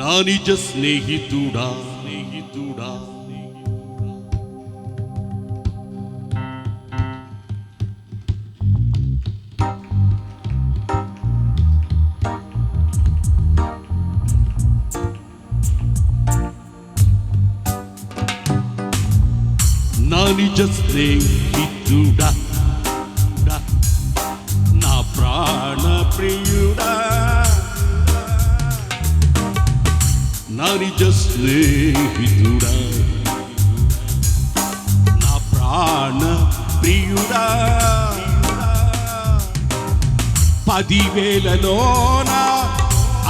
నా నిజ స్నేహితుడా స్నేహితుడా నా నిజ స్నేహితుడా నా నిజ స్నేహితుడా. నా ప్రాణ ప్రియుడా. పదివేలలోన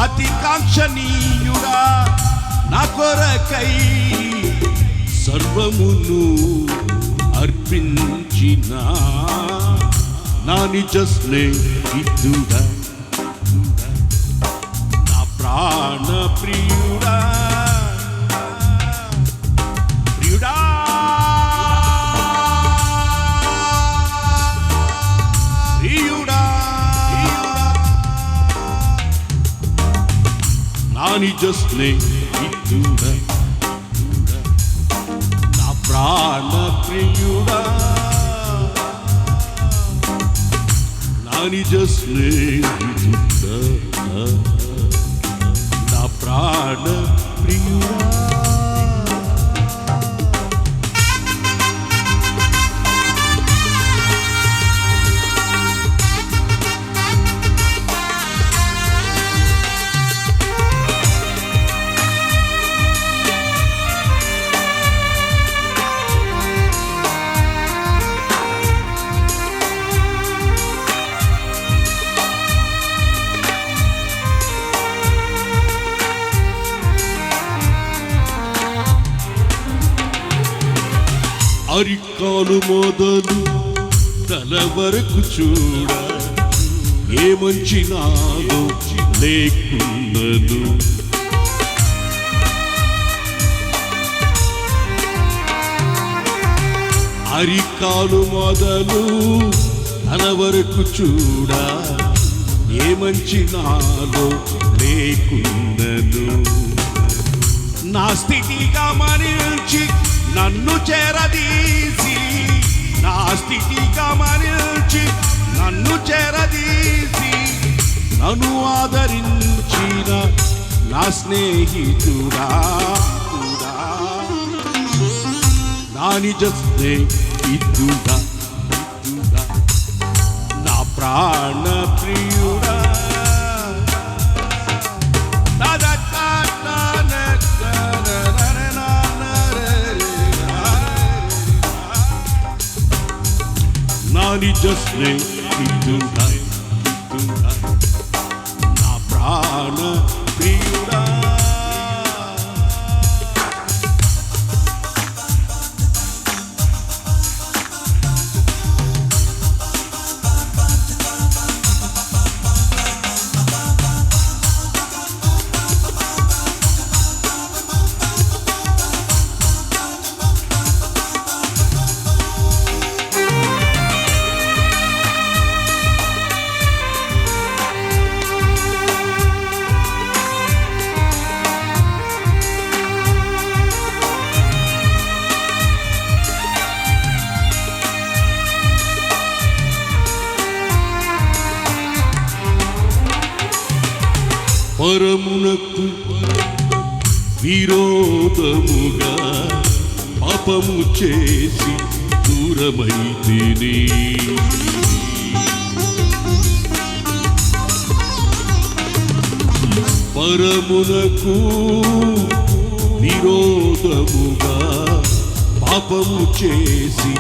అతి కాంక్షణీయుడా. నా కొరకై సర్వమును అర్పించిన. నా నిజ స్నేహితుడా. నా ప్రియుడా. ప్రియుడా. నా నిజ స్నేహితుడా. నా ప్రాణ ప్రియుడా నా నిజ స్నేహితుడా. నా అరికాలు మొదలు తల వరకు చూడ. ఏ మంచి నాలో లేకున్నను అరికాలు మొదలు తన వరకు చూడ. ఏ మంచి నాలో లేకున్నను నా స్థితి గమనించి నన్ను చేరదీసి నా స్థితి గమనించి నన్ను చేరదీసి నన్ను ఆదరించిన నా స్నేహితుడా నా నిజ స్నేహితుడా నా ప్రాణ నా నిజ స్నేహితుడా నా విరోధముగా పాపము చేసి దూరమైతిని. పరమునకు విరోధముగా పాపము చేసి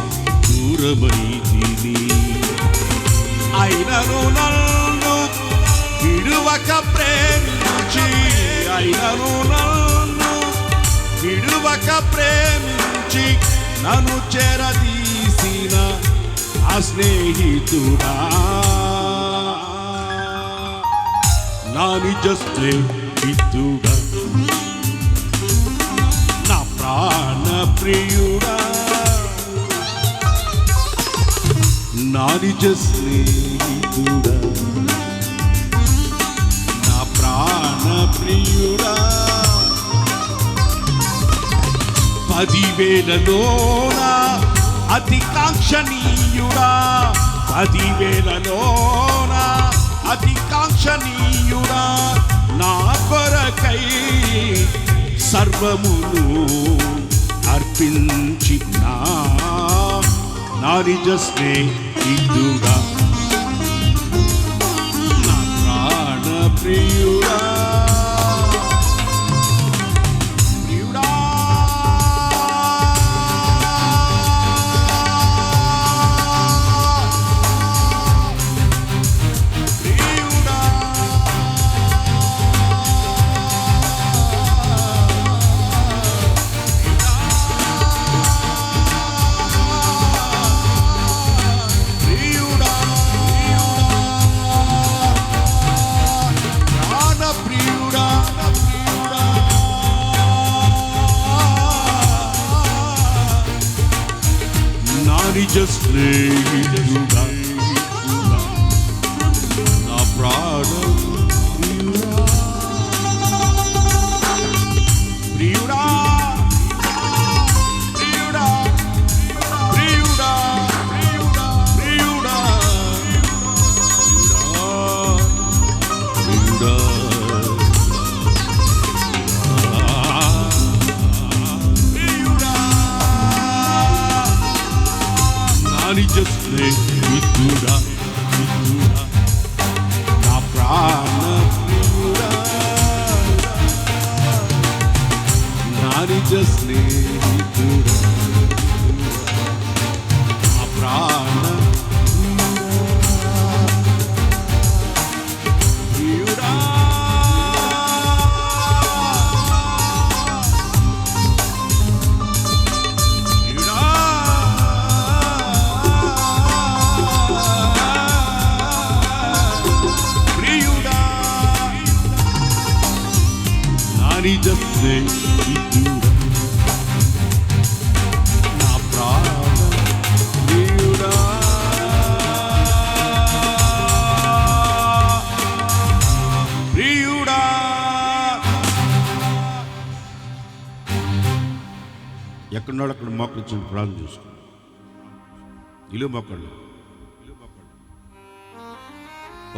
దూరమైతిని. అయినను నన్ను విడువక ప్రేమించి అయినను నన్ను విడువక ప్రేమించి నన్ను చెరదీసిన ఆ స్నేహితుడా. నా నిజ స్నేహితుడా. నా ప్రాణ ప్రియుడా. నా నిజ స్నేహితుడా. నా ప్రాణ ప్రియుడా. పదివేలలోన? అతి కాంక్షణీయుడా? పదివేలలోన? అతి కాంక్షణీయుడా? నా కొరకై సర్వమును అర్పించిన నా నిజ స్నేహితుడా నా ప్రాణ ప్రియుడా నా నిజ స్నేహితుడా నా ప్రాణ ప్రియుడా ప్రియుడా ప్రియుడా ప్రియుడా ప్రియుడా ప్రియుడా ప్రియుడా స్నేహితుడా నా ప్రాణ ప్రియుడా ప్రియుడా ప్రియుడా నా ఎక్కడున్నాడు అక్కడ మొక్కలు చూసి ప్రాణం చూసుకో ఇల్లు మొక్కళ్ళు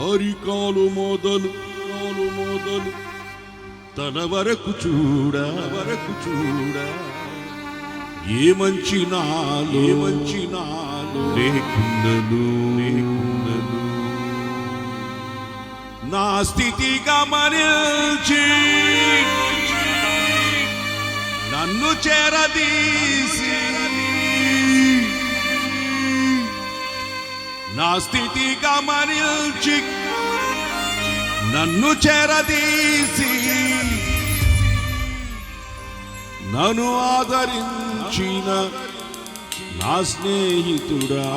అరికాలు మొదలు కాలు మొదలు తన వరకు చూడ వరకు చూడ. ఏ మంచి నాలో ఏ మంచి నాలో లేకున్నను లేకున్నను నా స్థితి గమనించి నన్ను చేరదీసి. నా స్థితి గమనించి నన్ను చేరదీసి. నన్ను ఆదరించిన నా స్నేహితుడా.